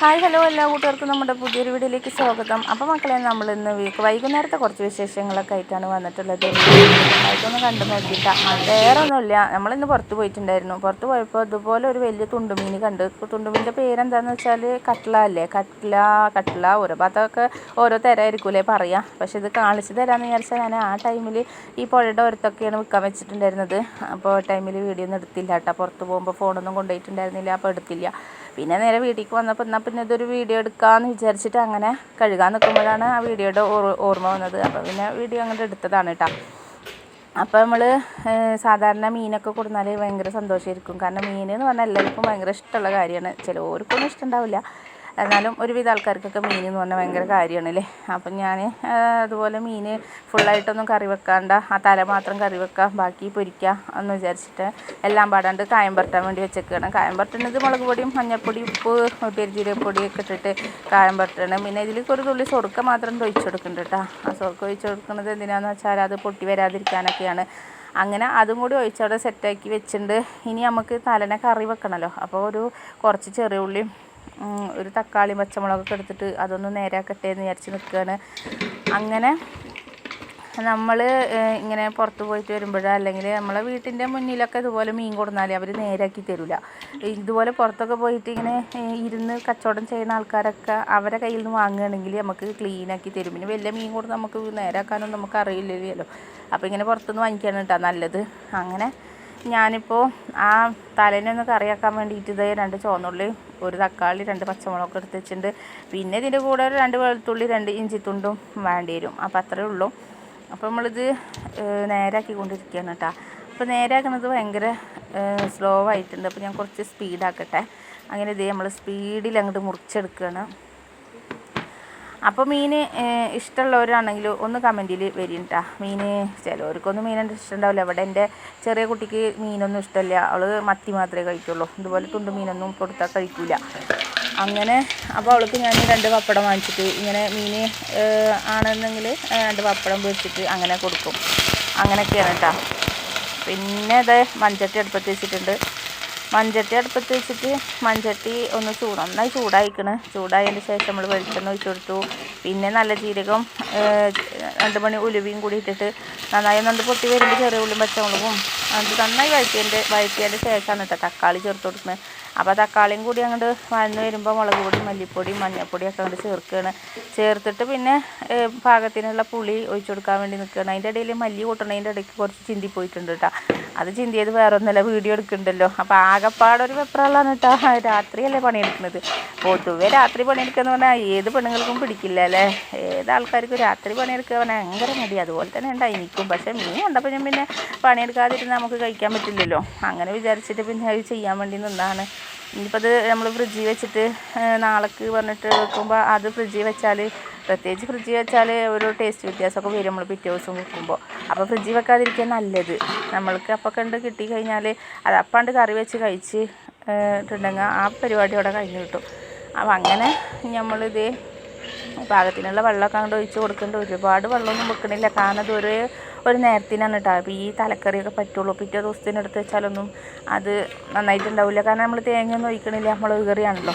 Hi hello എല്ലാ കൂട്ടുകാർക്കും നമ്മുടെ പുതിയൊരു വീഡിയോയിലേക്ക് സ്വാഗതം. അപ്പോൾ മക്കളെ നമ്മൾ ഇന്ന് വീക്ക് വൈകുന്നേരത്തെ കുറച്ച് വിശേഷങ്ങളൊക്കെ ആയിട്ടാണ് വന്നിട്ടുള്ളത്. അതൊന്ന് കണ്ടു നോക്കിയിട്ട് വേറെ ഒന്നുമില്ല നമ്മളിന്ന് പുറത്ത് പോയിട്ടുണ്ടായിരുന്നു. പുറത്ത് പോയപ്പോൾ ഇതുപോലെ ഒരു വലിയ തുണ്ടുമീൻ കണ്ട്. തുണ്ടുമീന്റെ പേരെന്താണെന്ന് വെച്ചാൽ കട്ട്ല അല്ലേ? കട്ട്ല കട്ട്ല ഓരോ ഭാഗത്തൊക്കെ ഓരോ തരമായിരിക്കൂലേ പറയാം. പക്ഷേ ഇത് കാണിച്ച് തരാമെന്ന് വിചാരിച്ചാൽ ഞാൻ ആ ടൈമിൽ ഈ പുഴയുടെ ഓരത്തൊക്കെയാണ് വിൽക്കാൻ വെച്ചിട്ടുണ്ടായിരുന്നത്. അപ്പോൾ ടൈമിൽ വീഡിയോ ഒന്നും എടുത്തില്ല കേട്ടോ. പുറത്ത് പോകുമ്പോൾ ഫോണൊന്നും കൊണ്ടുപോയിട്ടുണ്ടായിരുന്നില്ല. അപ്പോൾ എടുത്തില്ല. പിന്നെ നേരെ വീട്ടിലേക്ക് വന്നപ്പോൾ എന്നാൽ പിന്നെ ഇതൊരു വീഡിയോ എടുക്കാമെന്ന് വിചാരിച്ചിട്ട് അങ്ങനെ കഴുകാൻ നിൽക്കുമ്പോഴാണ് ആ വീഡിയോയുടെ ഓർമ്മ വന്നത്. അപ്പോൾ പിന്നെ വീഡിയോ അങ്ങനെ എടുത്തതാണ് കേട്ടോ അപ്പോൾ നമ്മൾ സാധാരണ മീനൊക്കെ കൊടുന്നാൽ ഭയങ്കര സന്തോഷമായിരിക്കും കാരണം മീൻ എന്ന് പറഞ്ഞാൽ എല്ലാവർക്കും ഭയങ്കര ഇഷ്ടമുള്ള കാര്യമാണ്. ചിലവർക്കൊന്നും ഇഷ്ടമുണ്ടാവില്ല എന്നാലും ഒരുവിധ ആൾക്കാർക്കൊക്കെ മീൻ എന്ന് പറഞ്ഞാൽ ഭയങ്കര കാര്യമാണ് അല്ലേ അപ്പം ഞാൻ അതുപോലെ മീൻ ഫുള്ളായിട്ടൊന്നും കറി വെക്കാണ്ട ആ തല മാത്രം കറി വെക്കാം ബാക്കി പൊരിക്കുക എന്ന് വിചാരിച്ചിട്ട് എല്ലാം പാടാണ്ട് കായം പരട്ടാൻ വേണ്ടി വെച്ചേക്കാണ്. കായം പുരട്ടുന്നത് മുളക് പൊടിയും മഞ്ഞൾപ്പൊടി ഉപ്പ് പെരുജീരപ്പൊടിയൊക്കെ ഇട്ടിട്ട് കായം പരട്ടണം. പിന്നെ ഇതിലേക്ക് ഒരു തുള്ളി സ്വർക്ക മാത്രം ഒഴിച്ചു കൊടുക്കുന്നുണ്ട് കേട്ടോ ആ സ്വർക്ക ഒഴിച്ചു കൊടുക്കുന്നത് എന്തിനാണെന്ന് വെച്ചാൽ അത് പൊട്ടി വരാതിരിക്കാനൊക്കെയാണ്. അങ്ങനെ അതും കൂടി ഒഴിച്ചവിടെ സെറ്റാക്കി വെച്ചിട്ടുണ്ട് ഇനി നമുക്ക് തലനെ കറി വെക്കണമല്ലോ അപ്പോൾ ഒരു കുറച്ച് ചെറിയ ഉള്ളിയും ഒരു തക്കാളി പച്ചമുളകൊക്കെ എടുത്തിട്ട് അതൊന്ന് നേരാക്കട്ടെ എന്ന് വിചാരിച്ച് നിൽക്കുകയാണ് അങ്ങനെ നമ്മൾ ഇങ്ങനെ പുറത്ത് പോയിട്ട് വരുമ്പോഴോ അല്ലെങ്കിൽ നമ്മളെ വീട്ടിന്റെ മുന്നിലൊക്കെ ഇതുപോലെ മീൻ കൊടുന്നാൽ അവർ നേരാക്കി തരില്ല ഇതുപോലെ പുറത്തൊക്കെ പോയിട്ട് ഇങ്ങനെ ഇരുന്ന് കച്ചവടം ചെയ്യുന്ന ആൾക്കാരൊക്കെ അവരെ കയ്യിൽ നിന്ന് വാങ്ങുകയാണെങ്കിൽ നമുക്ക് ക്ലീനാക്കി തരും. പിന്നെ വലിയ മീൻ കൊടുത്ത് നമുക്ക് നേരാക്കാനൊന്നും നമുക്ക് അറിയില്ലല്ലോ. അപ്പോൾ ഇങ്ങനെ പുറത്തുനിന്ന് വാങ്ങിക്കാനാണ് കേട്ടോ നല്ലത്. അങ്ങനെ ഞാനിപ്പോൾ ആ തലേനെ ഒന്ന് കറിയാക്കാൻ വേണ്ടിയിട്ട് ഇതേ രണ്ട് ചുവന്നുള്ളി ഒരു തക്കാളി രണ്ട് പച്ചമുളകൊക്കെ എടുത്ത് വെച്ചിട്ടുണ്ട്. പിന്നെ ഇതിന്റെ കൂടെ ഒരു രണ്ട് വെളുത്തുള്ളി രണ്ട് ഇഞ്ചിത്തുണ്ടും വേണ്ടി വരും. അപ്പോൾ അത്രേ ഉള്ളൂ. അപ്പോൾ നമ്മളിത് നേരാക്കി കൊണ്ടിരിക്കുകയാണ് കേട്ടോ. അപ്പോൾ നേരാക്കുന്നത് ഭയങ്കര സ്ലോ ആയിട്ടുണ്ട്. അപ്പോൾ ഞാൻ കുറച്ച് സ്പീഡാക്കട്ടെ അങ്ങനെ ഇതേ നമ്മൾ സ്പീഡിൽ അങ്ങോട്ട് മുറിച്ചെടുക്കുകയാണ്. അപ്പോൾ മീൻ ഇഷ്ടമുള്ളവരാണെങ്കിൽ ഒന്ന് കമന്റിൽ വരും കേട്ടോ മീൻ ചിലവർക്കൊന്നും മീൻ ഇഷ്ടമുണ്ടാവില്ല ഇവിടെ എന്റെ ചെറിയ കുട്ടിക്ക് മീനൊന്നും ഇഷ്ടമില്ല അവൾ മത്തി മാത്രമേ കഴിക്കുള്ളൂ. ഇതുപോലെ തുണ്ട് മീനൊന്നും കൊടുത്താൽ കഴിക്കില്ല അങ്ങനെ അപ്പോൾ അവൾക്ക് ഞാൻ രണ്ട് പപ്പടം വാങ്ങിച്ചിട്ട് ഇങ്ങനെ മീൻ ആണെന്നെങ്കിൽ രണ്ട് പപ്പടം വെച്ചിട്ട് അങ്ങനെ കൊടുക്കും. അങ്ങനെയൊക്കെയാണ് കേട്ടോ പിന്നെ അത് മൺചട്ടി അടുപ്പത്ത് വെച്ചിട്ടുണ്ട്. മൺചട്ടി അടുപ്പത്ത് വെച്ചിട്ട് മൺചട്ടി ഒന്ന് ചൂട് നന്നായി ചൂടായിക്കണ്. ചൂടായതിന് ശേഷം നമ്മൾ വെളിച്ചെണ്ണ ഒഴിച്ചു കൊടുത്തു. പിന്നെ നല്ല ജീരകം രണ്ട് മണി ഉലുവയും കൂടി ഇട്ടിട്ട് നന്നായി ഒന്നുകൊണ്ട് പൊട്ടി വരുമ്പോൾ ചെറിയ ഉള്ളിയും പച്ചമുളകും. അത് നന്നായി വഴറ്റിയതിന്റെ വഴറ്റിയതിന്റെ ശേഷമാണ് കേട്ടോ തക്കാളി ചേർത്ത് കൊടുക്കുന്നത് അപ്പോൾ തക്കാളിയും കൂടി അങ്ങോട്ട് വഴന്ന് വരുമ്പോൾ മുളക് പൊടി മല്ലിപ്പൊടി മഞ്ഞൾപ്പൊടിയൊക്കെ അങ്ങോട്ട് ചേർക്കുകയാണ് ചേർത്തിട്ട് പിന്നെ പാകത്തിനുള്ള പുളി ഒഴിച്ചു കൊടുക്കാൻ വേണ്ടി നിൽക്കുകയാണ് അതിന്റെ ഇടയിൽ മല്ലി കൂട്ടണതിന്റെ ഇടയ്ക്ക് കുറച്ച് ചിന്തി പോയിട്ടുണ്ട് കേട്ടോ അത് ചിന്തിയത് വേറെ ഒന്നല്ല വീഡിയോ എടുക്കുന്നുണ്ടല്ലോ അപ്പോൾ ആകെപ്പാടൊരു വെപ്രാളാണ് കേട്ടോ രാത്രിയല്ലേ പണിയെടുക്കുന്നത്? പൊതുവെ രാത്രി പണിയെടുക്കുക പറഞ്ഞാൽ ഏത് പെണ്ണുങ്ങൾക്കും പിടിക്കില്ല അല്ലേ ഏത് ആൾക്കാർക്കും രാത്രി പണിയെടുക്കുക പറഞ്ഞാൽ ഭയങ്കര മതി അതുപോലെ തന്നെ ഉണ്ടായി നിൽക്കും പക്ഷേ മീൻ കണ്ടപ്പോൾ ഞാൻ പിന്നെ പണിയെടുക്കാതിരുന്ന് നമുക്ക് കഴിക്കാൻ പറ്റില്ലല്ലോ. അങ്ങനെ വിചാരിച്ചിട്ട് പിന്നെ അത് ചെയ്യാൻ വേണ്ടി നിന്നാണ്. ഇനിയിപ്പോൾ അത് നമ്മൾ ഫ്രിഡ്ജിൽ വെച്ചിട്ട് നാളേക്ക് പറഞ്ഞിട്ട് വെക്കുമ്പോൾ അത് ഫ്രിഡ്ജിൽ വെച്ചാൽ പ്രത്യേകിച്ച് ഫ്രിഡ്ജിൽ വെച്ചാൽ ഒരു ടേസ്റ്റ് വ്യത്യാസമൊക്കെ വരും നമ്മൾ പിറ്റേ ദിവസം വെക്കുമ്പോൾ അപ്പോൾ ഫ്രിഡ്ജിൽ വെക്കാതിരിക്കാൻ നല്ലത്. നമ്മൾക്ക് അപ്പോൾ കണ്ട് കിട്ടിക്കഴിഞ്ഞാൽ അത് അപ്പാണ്ട് കറി വെച്ച് കഴിച്ച് ഇട്ടുണ്ടെങ്കിൽ ആ പരിപാടി അവിടെ കഴിഞ്ഞ് കിട്ടും. അപ്പം അങ്ങനെ നമ്മളിത് പാകത്തിനുള്ള വെള്ളമൊക്കെ അങ്ങോട്ട് ഒഴിച്ച് കൊടുക്കേണ്ട ഒരുപാട് വെള്ളമൊന്നും വെക്കണില്ല. കാരണം അത് ഒരു ഒരു നേരത്തിനാണ് കേട്ടോ അപ്പോൾ ഈ തലക്കറിയൊക്കെ പറ്റുള്ളൂ. പിറ്റേ ദിവസത്തിന് എടുത്ത് വെച്ചാലൊന്നും അത് നന്നായിട്ടുണ്ടാവില്ല. കാരണം നമ്മൾ തേങ്ങയൊന്നും ഒഴിക്കണില്ല. നമ്മൾ കറിയാണല്ലോ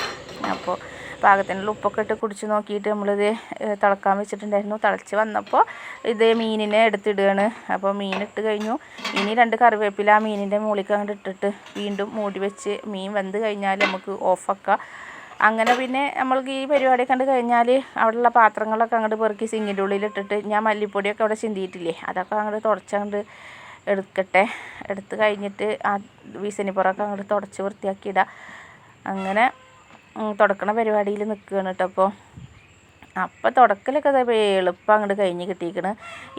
അപ്പോൾ പാകത്തിനുള്ള ഉപ്പൊക്കെ ഇട്ട് കുടിച്ച് നോക്കിയിട്ട് നമ്മളിത് തിളക്കാൻ വെച്ചിട്ടുണ്ടായിരുന്നു. തിളച്ച് വന്നപ്പോൾ ഇത് മീനിനെ എടുത്തിടുകയാണ്. അപ്പോൾ മീനിട്ട് കഴിഞ്ഞു. ഇനി രണ്ട് കറിവേപ്പില ആ മീനിന്റെ മുകളിലേക്ക് അങ്ങോട്ട് ഇട്ടിട്ട് വീണ്ടും മൂടി വെച്ച് മീൻ വെന്ത് കഴിഞ്ഞാൽ നമുക്ക് ഓഫാക്കാം. അങ്ങനെ പിന്നെ നമ്മൾക്ക് ഈ പരിപാടി കണ്ട് കഴിഞ്ഞാൽ അവിടെയുള്ള പാത്രങ്ങളൊക്കെ അങ്ങോട്ട് പെറുക്കി സിങ്ങിന്റെ ഉള്ളിൽ ഇട്ടിട്ട് ഞാൻ മല്ലിപ്പൊടിയൊക്കെ അവിടെ ചിന്തിയിട്ടില്ലേ? അതൊക്കെ അങ്ങോട്ട് തുടച്ചങ്ങോട്ട് എടുക്കട്ടെ. എടുത്ത് കഴിഞ്ഞിട്ട് ആ വീസനിപ്പുറമൊക്കെ അങ്ങോട്ട് തുടച്ച് വൃത്തിയാക്കിയിടുക അങ്ങനെ തുടക്കണ പരിപാടിയിൽ നിൽക്കുകയാണ് കേട്ടോ അപ്പോൾ അപ്പോൾ തുടക്കലൊക്കെ എളുപ്പം അങ്ങോട്ട് കഴിഞ്ഞ് കിട്ടിയിരിക്കണ്.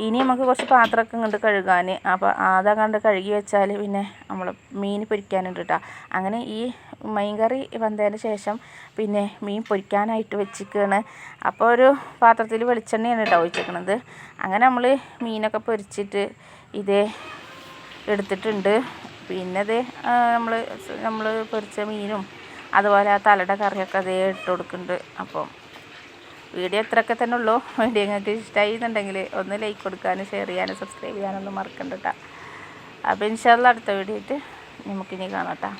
ഇനി നമുക്ക് കുറച്ച് പാത്രമൊക്കെ ഇങ്ങോട്ട് കഴുകാൻ അപ്പോൾ അതങ്ങോട്ട് കഴുകി വെച്ചാൽ പിന്നെ നമ്മൾ മീൻ പൊരിക്കാനുണ്ട് കേട്ടോ. അങ്ങനെ ഈ മീൻ കറി വന്നതിന് ശേഷം പിന്നെ മീൻ പൊരിക്കാനായിട്ട് വെച്ചിരിക്കുകയാണ് അപ്പോൾ ഒരു പാത്രത്തിൽ വെളിച്ചെണ്ണയാണ് കേട്ടോ ഒഴിച്ചിരിക്കണത് അങ്ങനെ നമ്മൾ മീനൊക്കെ പൊരിച്ചിട്ട് ഇതേ എടുത്തിട്ടുണ്ട്. പിന്നെ അത് നമ്മൾ നമ്മൾ പൊരിച്ച മീനും അതുപോലെ ആ തലയുടെ കറിയൊക്കെ അതേ ഇട്ട് കൊടുക്കുന്നുണ്ട്. അപ്പം വീഡിയോ ഇത്രയൊക്കെ തന്നെ ഉള്ളൂ. വീഡിയോ നിങ്ങൾക്ക് ഇഷ്ടമായി എന്നുണ്ടെങ്കിൽ ഒന്ന് ലൈക്ക് കൊടുക്കാനും ഷെയർ ചെയ്യാനും സബ്സ്ക്രൈബ് ചെയ്യാനൊന്നും മറക്കണ്ട കേട്ടോ. അപ്പോൾ ഇൻഷാല്ല അടുത്ത വീഡിയോ ആയിട്ട് നമുക്കിനി കാണാം കേട്ടോ.